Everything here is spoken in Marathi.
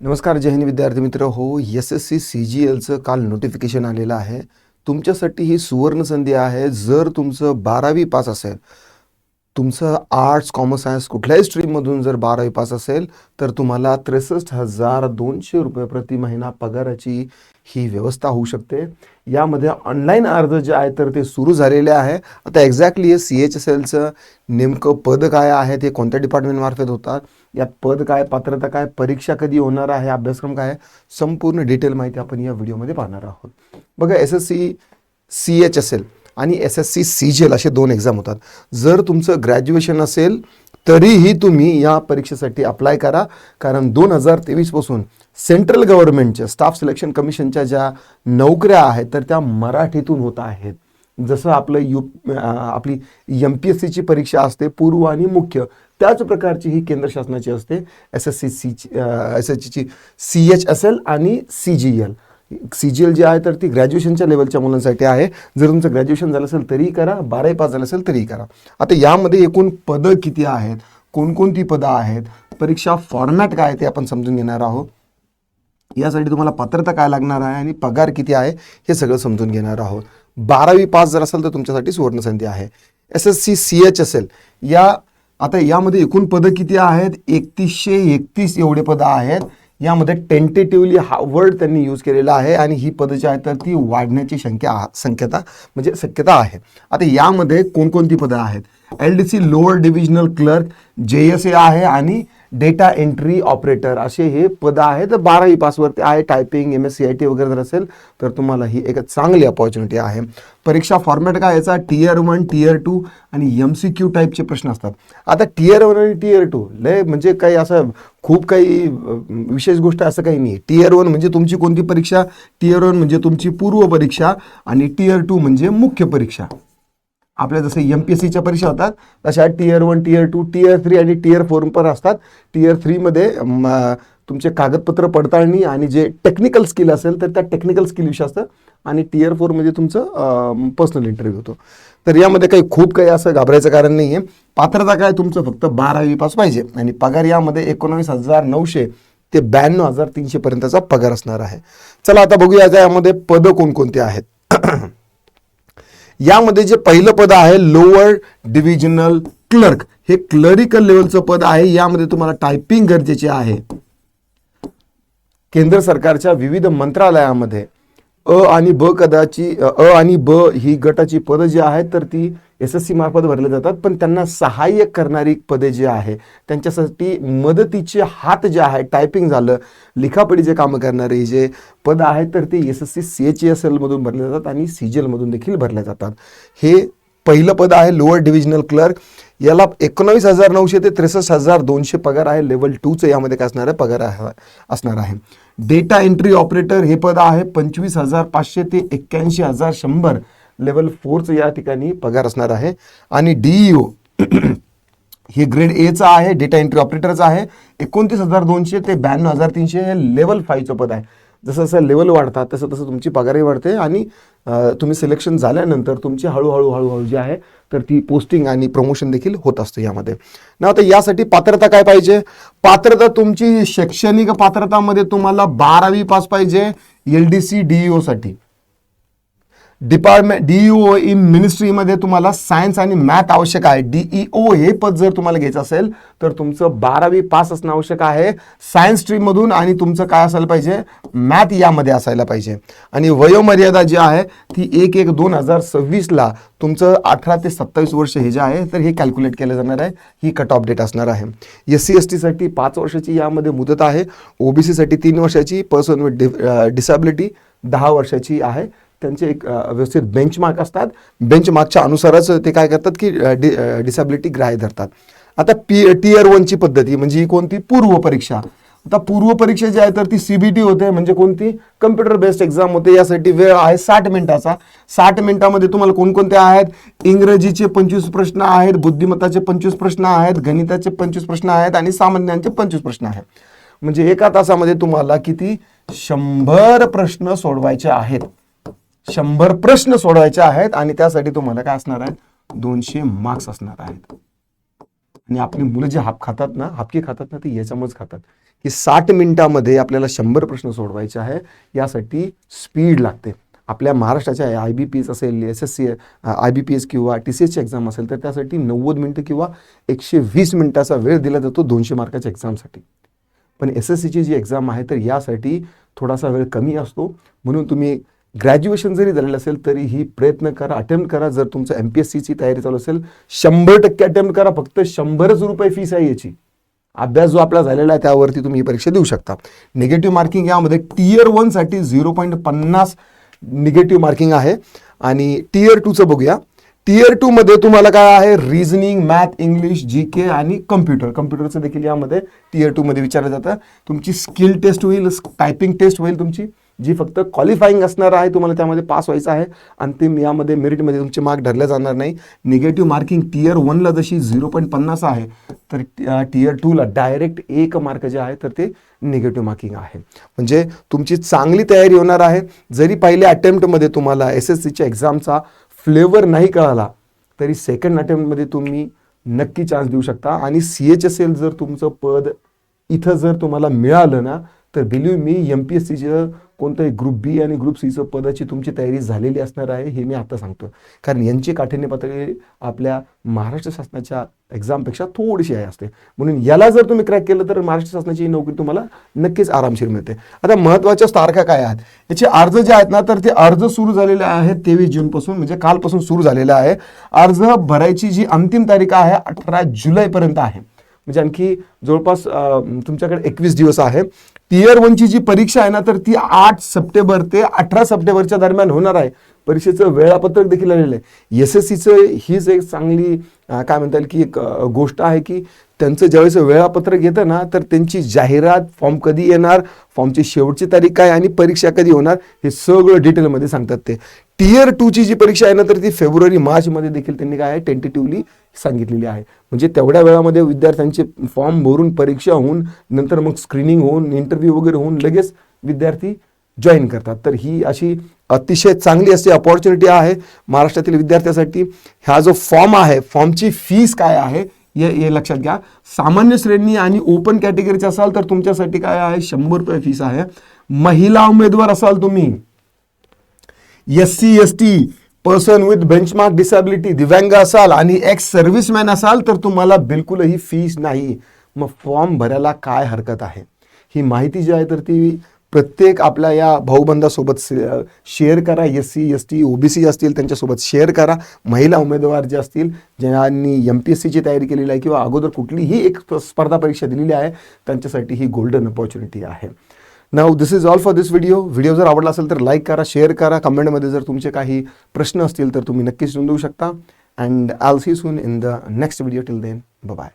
नमस्कार जय हिंद विद्यार्थी मित्र. हो S S C C G एलचं काल नोटिफिकेशन आलेलं आहे. तुमच्यासाठी ही सुवर्ण संधी आहे. जर तुमचं बारावी पास असेल तुमचं आर्ट्स कॉमर्स सायन्स कुठल्याही स्ट्रीममधून जर बारावी पास असेल तर तुम्हाला त्रेसष्ट हजार दोनशे रुपये प्रति महिना पगाराची ही व्यवस्था होऊ शकते. यामध्ये ऑनलाईन अर्ज जे आहे तर ते सुरू झालेले आहे. आता एक्झॅक्टली हे सी एच एस एलचं नेमकं पद काय आहे ते कोणत्या डिपार्टमेंटमार्फत होतात यात पद काय पात्रता काय परीक्षा कधी होणार आहे अभ्यासक्रम काय आहे संपूर्ण डिटेल माहिती आपण या व्हिडिओमध्ये पाहणार आहोत. बघा S S C C H S L आणि S S C C G L असे दोन एक्झाम होतात. जर तुमचं ग्रॅज्युएशन असेल तरीही तुम्ही या परीक्षेसाठी अप्लाय करा. कारण दोन हजार तेवीसपासून सेंट्रल गव्हर्नमेंटच्या स्टाफ सिलेक्शन कमिशनच्या ज्या नोकऱ्या आहेत तर त्या मराठीतून होत आहेत. जसं आपलं यू आपली एम पी एस सीची परीक्षा असते पूर्व आणि मुख्य. त्याच प्रकारची ही केंद्र शासनाची असते. एस एस सी सीची एस एस सीची सी एच एस एल आणि C G L C G L जी आहे तर ती ग्रॅज्युएशनच्या लेवलच्या मुलांसाठी आहे. जर तुमचं ग्रॅज्युएशन झालं असेल तरीही करा बारावी पास झालं असेल तरीही करा. आता यामध्ये एकूण पदं किती आहेत? कोणकोणती पदं आहेत? परीक्षा फॉर्मॅट काय आहे ते आपण समजून घेणार आहोत. यासाठी तुम्हाला पात्रता काय लागणार आहे आणि पगार किती आहे हे सगळं समजून घेणार आहोत. बारावी पास जर असेल तर तुमच्यासाठी सुवर्णसंधी आहे. S S C C H असेल. या आता यामध्ये एकूण पदं किती आहेत? एकतीसशे एकतीस एवढे पदं आहेत. यामध्ये टेंटेटिव्हली हा वर्ड त्यांनी यूज केलेला आहे आणि ही पदं जी आहेत तर ती वाढण्याची शंक्या संख्यता म्हणजे शक्यता आहे. आता यामध्ये कोणकोणती पदं आहेत? L D C lower divisional clerk J S A आहे आणि डेटा एंट्री ऑपरेटर असे हे पद आहेत बारावी पासवरती आहे. Typing M S C I T वगैरे जर असेल तर तुम्हाला ही एक चांगली अपॉर्च्युनिटी आहे. परीक्षा फॉर्मॅट काय याचा टीयर वन टीयर टू आणि एम सी क्यू टाईपचे प्रश्न असतात. आता टीयर वन आणि टीयर टू लय म्हणजे काही असं खूप काही विशेष गोष्ट असं काही नाही. टीयर वन म्हणजे तुमची कोणती परीक्षा? टीयर वन म्हणजे तुमची पूर्व परीक्षा आणि टीयर टू म्हणजे मुख्य परीक्षा. आपल्या जसं एम पी एस सीच्या परीक्षा होतात तशा tier one tier two tier three आणि टीयर फोर पण असतात. टीयर थ्रीमध्ये तुमचे कागदपत्र पडताळणी आणि जे टेक्निकल स्किल असेल तर त्या टेक्निकल स्किल विषय असतं. आणि टियर फोरमध्ये तुमचं पर्सनल इंटरव्ह्यू होतो. तर यामध्ये काही खूप काही असं घाबरायचं कारण नाही आहे पात्रता काय तुमचं? फक्त बारावी पास पाहिजे. आणि पगार यामध्ये एकोणावीस हजार नऊशे ते ब्याण्णव हजार तीनशेपर्यंतचा पगार असणार आहे. चला आता बघूया यामध्ये पदं कोणकोणती आहेत. यामध्ये जे पहिलं पद आहे लोअर डिव्हिजनल क्लर्क हे क्लरिकल लेवलचं पद आहे. यामध्ये तुम्हाला टायपिंग गरजेचे आहे. केंद्र सरकारच्या विविध मंत्रालयामध्ये अ आणि ब कदाची अ आणि ब ही गटाची पदं जी आहेत तर ती एस एस सी मार्फत भरले जातात पण त्यांना सहाय्य करणारी पदे जी आहे त्यांच्यासाठी मदतीचे हात जे आहे टायपिंग झालं लिखापडीचे कामं करणारे जे पद आहेत तर ते S S C C H S एलमधून भरले जातात आणि सी जी एलमधून देखील भरले जातात. हे पहिलं पद आहे लोअर डिव्हिजनल क्लर्क याला एकोणावीस हजार नऊशे ते त्रेसष्ट हजार दोनशे पगार आहे. लेवल टूचं यामध्ये काय असणार आहे? पगार असणार आहे. डेटा एंट्री ऑपरेटर हे पद आहे पंचवीस हजार पाचशे ते एक्क्याऐंशी हजार शंभर. लेवल फोरचं या ठिकाणी पगार असणार आहे. आणि डीईओ हे ग्रेड एचं आहे डेटा एंट्री ऑपरेटरचं आहे. एकोणतीस हजार दोनशे ते ब्याण्णव हजार तीनशे हे लेवल फाईव्हचं पद आहे. जसं जसं लेवल वाढतात तसं तसं तुमची पगारही वाढते. आणि तुम्ही सिलेक्शन झाल्यानंतर तुमची हळूहळू हळूहळू जी आहे तर ती पोस्टिंग आणि प्रमोशन देखील होत असतं यामध्ये. ना आता यासाठी पात्रता काय पाहिजे? पात्रता तुमची शैक्षणिक पात्रतामध्ये तुम्हाला बारावी पास पाहिजे एल डी सी डीईओसाठी डिपार्टमेंट डीईओ इन मिनिस्ट्रीमध्ये तुम्हाला सायन्स आणि मॅथ आवश्यक आहे. डीईओ हे पद जर तुम्हाला घ्यायचं असेल तर तुमचं बारावी पास असणं आवश्यक आहे. सायन्स स्ट्रीममधून आणि तुमचं काय असायला पाहिजे? मॅथ यामध्ये असायला पाहिजे. आणि वयोमर्यादा जी आहे ती एक एक दोन हजार सव्वीसला तुमचं अठरा ते सत्तावीस वर्ष हे जे आहे तर हे कॅल्क्युलेट केलं जाणार आहे. ही कट ऑफ डेट असणार आहे. एस सी एस टीसाठी पाच वर्षाची यामध्ये मुदत आहे. ओबीसीसाठी तीन वर्षाची. पर्सन विथ डिसॅबिलिटी दहा वर्षाची आहे. त्यांचे एक व्यवस्थित बेंचमार्क असतात. बेंचमार्कच्या अनुसारच ते काय करतात की डिसॅबिलिटी ग्राह्य धरतात. आता पी टीयर वनची पद्धती म्हणजे ही कोणती? पूर्व परीक्षा. आता पूर्व परीक्षा जी आहे तर ती सीबीटी होते म्हणजे कोणती? कम्प्युटर बेस्ड एक्झाम होते. यासाठी वेळ आहे साठ मिनिटाचा. साठ मिनिटामध्ये तुम्हाला कोणकोणते आहेत? इंग्रजीचे पंचवीस प्रश्न आहेत बुद्धिमत्ताचे पंचवीस प्रश्न आहेत गणिताचे पंचवीस प्रश्न आहेत आणि सामान्यांचे पंचवीस प्रश्न आहेत. म्हणजे एका तासामध्ये तुम्हाला किती? शंभर प्रश्न सोडवायचे आहेत. शंभर प्रश्न सोडवायचे आहेत आणि त्यासाठी तुम्हाला काय असणार आहे? दोनशे मार्क्स असणार आहेत. आणि आपली मुलं जे हाप खातात ना हापकी खातात ना ते याच्यामुळेच खातात. की साठ मिनिटामध्ये आपल्याला शंभर प्रश्न सोडवायचे आहे. यासाठी स्पीड लागते. आपल्या महाराष्ट्राच्या आय बी पी एस असेल S S C I B P S किंवा टी सी एसची एक्झाम असेल तर त्यासाठी नव्वद मिनटं किंवा एकशे वीस मिनिटाचा वेळ दिला जातो दोनशे मार्काच्या एक्झामसाठी पण एस एस सीची जी एक्झाम आहे तर यासाठी थोडासा वेळ कमी असतो. म्हणून तुम्ही ग्रॅज्युएशन जरी झालेलं असेल तरी ही प्रयत्न करा अटेम्प्ट करा. जर तुमचं एम पी एस सीची तयारी चालू असेल शंभर टक्के अटेम्प्ट करा. फक्त शंभरच रुपये फीस आहे याची. अभ्यास जो आपला झालेला आहे त्यावरती तुम्ही ही परीक्षा देऊ शकता. निगेटिव्ह मार्किंग यामध्ये टीयर वनसाठी झिरो पॉईंट पन्नास निगेटिव्ह मार्किंग आहे. आणि टीयर टूचं बघूया. टीयर टू मध्ये तुम्हाला काय आहे? Reasoning math English G K आणि कम्प्युटर कम्प्युटरचं देखील यामध्ये टीयर टू मध्ये विचारलं जातं. तुमची स्किल टेस्ट होईल टायपिंग टेस्ट होईल तुमची. जी फक्त क्वालिफाईंग असणार आहे तुम्हाला त्यामध्ये पास व्हायचं आहे अंतिम यामध्ये मेरिटमध्ये तुमचे मार्क धरले जाणार नाही. निगेटिव्ह मार्किंग टीयर वनला जशी झिरो पॉईंट पन्नास आहे तर टीयर टूला डायरेक्ट एक मार्क जे आहे तर ते निगेटिव्ह मार्किंग आहे. म्हणजे तुमची चांगली तयारी होणार आहे. जरी पहिल्या अटेम्प्टमध्ये तुम्हाला एस एस सीच्या एक्झामचा फ्लेवर नाही कळाला तरी सेकंड अटेम्प्टमध्ये तुम्ही नक्की चान्स देऊ शकता. आणि सी एच एस एल जर तुमचं पद इथं जर तुम्हाला मिळालं ना तर बिलीव्ह मी एम पी एस सीचं कोणतंही ग्रुप बी आणि ग्रुप सीचं पदाची तुमची तयारी झालेली असणार आहे हे मी आता सांगतो कारण यांची काठिण्य पातळी आपल्या महाराष्ट्र शासनाच्या एक्झामपेक्षा थोडीशी आहे असते. म्हणून याला जर तुम्ही क्रॅक केलं तर महाराष्ट्र शासनाची नोकरी तुम्हाला नक्कीच आरामशीर मिळते. आता महत्त्वाच्या तारखा काय आहेत? याचे अर्ज जे आहेत ना तर ते अर्ज सुरू झालेले आहेत तेवीस जूनपासून म्हणजे कालपासून सुरू झालेला आहे. अर्ज भरायची जी अंतिम तारीख आहे अठरा जुलैपर्यंत आहे. म्हणजे आणखी जवळपास तुमच्याकडे एकवीस दिवस आहे. इयर वनची जी परीक्षा आहे ना तर ती आठ सप्टेंबर ते अठरा सप्टेंबरच्या दरम्यान होणार आहे. परीक्षेचं वेळापत्रक देखील आलेलं आहे. एस एस सीचं हीच एक चांगली काय म्हणता येईल की एक गोष्ट आहे की त्यांचं ज्यावेळेस वेळापत्रक येतं ना तर त्यांची जाहिरात फॉर्म कधी येणार फॉर्मची शेवटची तारीख काय आणि परीक्षा कधी होणार हे सगळं डिटेलमध्ये सांगतात ते. टीयर टूची जी परीक्षा आहे ना तर ती फेब्रुवारी मार्चमध्ये देखील त्यांनी काय आहे टेंटेटिव्हली सांगितलेली आहे. म्हणजे तेवढ्या वेळामध्ये विद्यार्थ्यांचे फॉर्म भरून परीक्षा होऊन नंतर मग स्क्रीनिंग होऊन इंटरव्ह्यू वगैरे होऊन लगेच विद्यार्थी जॉईन करतात. तर ही अशी अतिशय चांगली अशी अपॉर्च्युनिटी आहे महाराष्ट्रातील विद्यार्थ्यासाठी. हा जो फॉर्म आहे फॉर्मची फीस काय आहे हे हे लक्षात घ्या. सामान्य श्रेणी आणि ओपन कॅटेगरीचे असाल तर तुमच्यासाठी काय आहे शंभर रुपये फीस आहे. महिला उमेदवार असाल तुम्ही S C S T person with benchmark disability दिव्यांग असाल आणि एक्स सर्व्हिसमॅन असाल तर तुम्हाला बिलकुलही फीस नाही. मग फॉर्म भरायला काय हरकत आहे? ही माहिती जी आहे तर ती प्रत्येक आपल्या या भाऊबंधासोबत शेअर करा. S C S T OBC असतील त्यांच्यासोबत शेअर करा. महिला उमेदवार जे असतील ज्यांनी एम पी एस सीची तयारी केलेली आहे किंवा अगोदर कुठलीही एक स्पर्धा परीक्षा दिलेली आहे त्यांच्यासाठी ही गोल्डन अपॉर्च्युनिटी आहे. Now this is all for this video video जर आवडला असेल तर लाईक करा शेअर करा. कमेंटमध्ये जर तुमचे काही प्रश्न असतील तर तुम्ही नक्कीच नोंदवू शकता. And I'll see soon in the next video till then bye